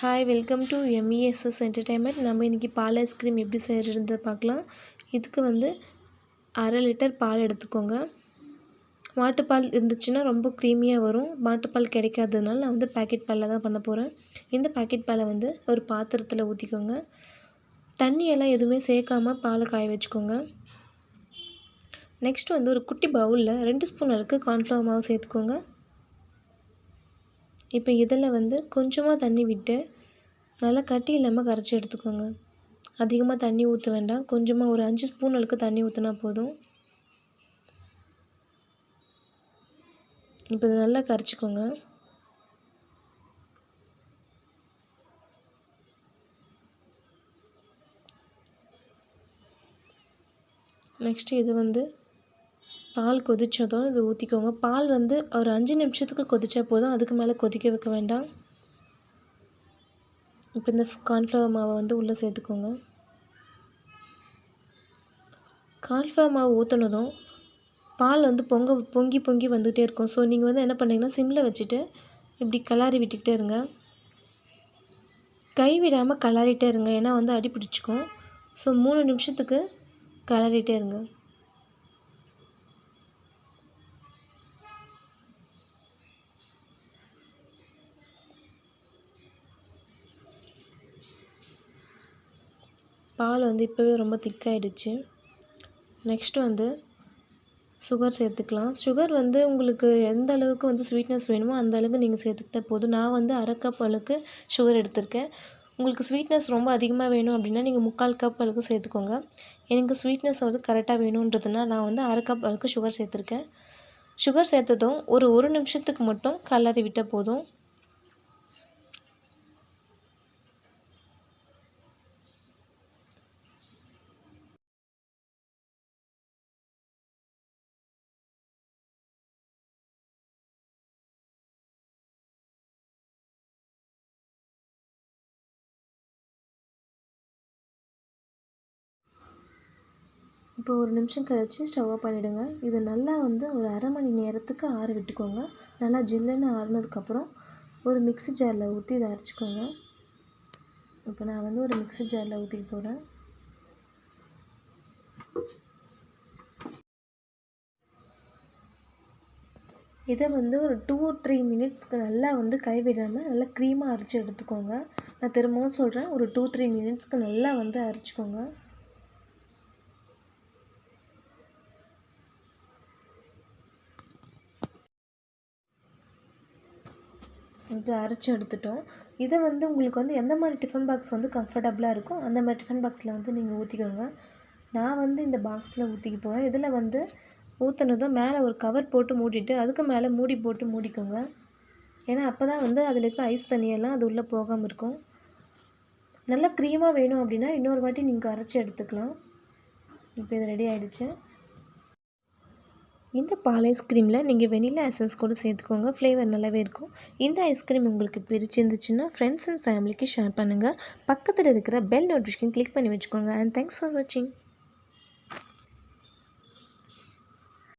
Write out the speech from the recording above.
Hi welcome to MESS entertainment நம்ம இன்றைக்கி பால் ice cream எப்படி செய்கிறது பார்க்கலாம். இதுக்கு வந்து அரை லிட்டர் பால் எடுத்துக்கோங்க. மாட்டுப்பால் இருந்துச்சுன்னா ரொம்ப க்ரீமியாக வரும். மாட்டுப்பால் கிடைக்காததுனால நான் வந்து பாக்கெட் பாலில் தான் பண்ண போகிறேன் இந்த பாக்கெட் பாலை வந்து ஒரு பாத்திரத்தில் ஊற்றிக்கோங்க தண்ணியெல்லாம் எதுவுமே சேர்க்காமல் பாலை காய வச்சுக்கோங்க. நெக்ஸ்ட் வந்து ஒரு குட்டி பவுலில் ரெண்டு ஸ்பூன் அளவுக்கு கார்ன்ஃப்ளவர் மாவு சேர்த்துக்கோங்க. இப்போ இதில் வந்து கொஞ்சமாக தண்ணி விட்டு நல்லா கட்டி இல்லாமல் கரைச்சி எடுத்துக்கோங்க. அதிகமாக தண்ணி ஊற்ற வேண்டாம். கொஞ்சமாக ஒரு அஞ்சு ஸ்பூன் அளவுக்கு தண்ணி ஊற்றினா போதும். இப்போ இதை நல்லா கரைச்சிக்கோங்க. நெக்ஸ்ட்டு இது வந்து பால் கொதித்ததும் இது ஊற்றிக்கோங்க பால் வந்து ஒரு அஞ்சு நிமிஷத்துக்கு கொதித்தா போதும். அதுக்கு மேலே கொதிக்க வைக்க வேண்டாம். இப்போ இந்த கார்ன்ஃப்ளவர் மாவை வந்து உள்ளே சேர்த்துக்கோங்க. கார்ன்ஃப்ளவர் மாவு ஊற்றினதும் பால் வந்து பொங்க பொங்கி பொங்கி வந்துகிட்டே இருக்கும். ஸோ நீங்கள் வந்து என்ன பண்ணிங்கன்னா சிம்மில் வச்சுட்டு இப்படி கலாரி விட்டுக்கிட்டே இருங்க. கை விடாமல் கலாரிட்டே இருங்க. ஏன்னா வந்து அடி பிடிச்சிக்கும். ஸோ மூணு நிமிஷத்துக்கு கலரிட்டே இருங்க. பால் வந்து இப்போவே ரொம்ப திக்காயிடுச்சு. நெக்ஸ்ட்டு வந்து சுகர் சேர்த்துக்கலாம். சுகர் வந்து உங்களுக்கு எந்த அளவுக்கு வந்து ஸ்வீட்னஸ் வேணுமோ அந்த அளவுக்கு நீங்கள் சேர்த்துக்கிட்டால் போதும். நான் வந்து அரை கப் அளவுக்கு சுகர் எடுத்திருக்கேன். உங்களுக்கு ஸ்வீட்னஸ் ரொம்ப அதிகமாக வேணும் அப்படின்னா நீங்கள் முக்கால் கப் அளவுக்கு சேர்த்துக்கோங்க. எனக்கு ஸ்வீட்னஸ் வந்து கரெக்டாக வேணுன்றதுனா நான் வந்து அரை கப் அளவுக்கு சுகர் சேர்த்துருக்கேன். சுகர் சேர்த்ததும் ஒரு ஒரு நிமிஷத்துக்கு மட்டும் கலரி விட்டால் போதும். இப்போ ஒரு நிமிஷம் கழித்து ஸ்டவ் ஆஃப் பண்ணிவிடுங்க இது நல்லா வந்து ஒரு அரை மணி நேரத்துக்கு ஆற விட்டுக்கோங்க. நல்லா ஜில்லுன்னு ஆறுனதுக்கப்புறம் ஒரு மிக்ஸி ஜாரில் ஊற்றி இதை அரைச்சிக்கோங்க. இப்போ நான் வந்து ஒரு மிக்ஸி ஜாரில் ஊற்றிக்க போகிறேன் இதை வந்து ஒரு டூ த்ரீ மினிட்ஸ்க்கு நல்லா வந்து கைவிடாமல் நல்லா க்ரீமாக அரைச்சி எடுத்துக்கோங்க. நான் திரும்பவும் சொல்கிறேன் ஒரு டூ த்ரீ மினிட்ஸ்க்கு நல்லா வந்து அரைச்சிக்கோங்க. இப்படி அரைச்சி எடுத்துட்டோம். இதை வந்து உங்களுக்கு வந்து எந்த மாதிரி டிஃபன் பாக்ஸ் வந்து கம்ஃபர்டபுளாக இருக்கோ அந்த மாதிரி டிஃபன் பாக்ஸில் வந்து நீங்கள் ஊற்றிக்கோங்க நான் வந்து இந்த பாக்ஸில் ஊற்றிக்க போகிறேன் இதில் வந்து ஊற்றுனதும் மேலே ஒரு கவர் போட்டு மூடிட்டு அதுக்கு மேலே மூடி போட்டு மூடிக்கோங்க. ஏன்னா அப்போ தான் வந்து அதில் இருக்கிற ஐஸ் தண்ணியெல்லாம் அது உள்ளே போகாமல் இருக்கும். நல்லா க்ரீமாக வேணும் அப்படின்னா இன்னொரு வாட்டி நீங்கள் அரைச்சி எடுத்துக்கலாம். இப்போ இது ரெடி ஆகிடுச்சு இந்த பால் ஐஸ்கிரீமில் நீங்கள் வெனிலா எசன்ஸ் கூட சேர்த்துக்கோங்க. ஃப்ளேவர் நல்லாவே இருக்கும். இந்த ஐஸ்கிரீம் உங்களுக்கு பிரிச்சிருந்துச்சுன்னா ஃப்ரெண்ட்ஸ் அண்ட் ஃபேமிலிக்கு ஷேர் பண்ணுங்கள் பக்கத்தில் இருக்கிற பெல் நோட்டிஃபிகேஷன் கிளிக் பண்ணி வச்சுக்கோங்க. அண்ட் தேங்க்ஸ் ஃபார் வாட்சிங்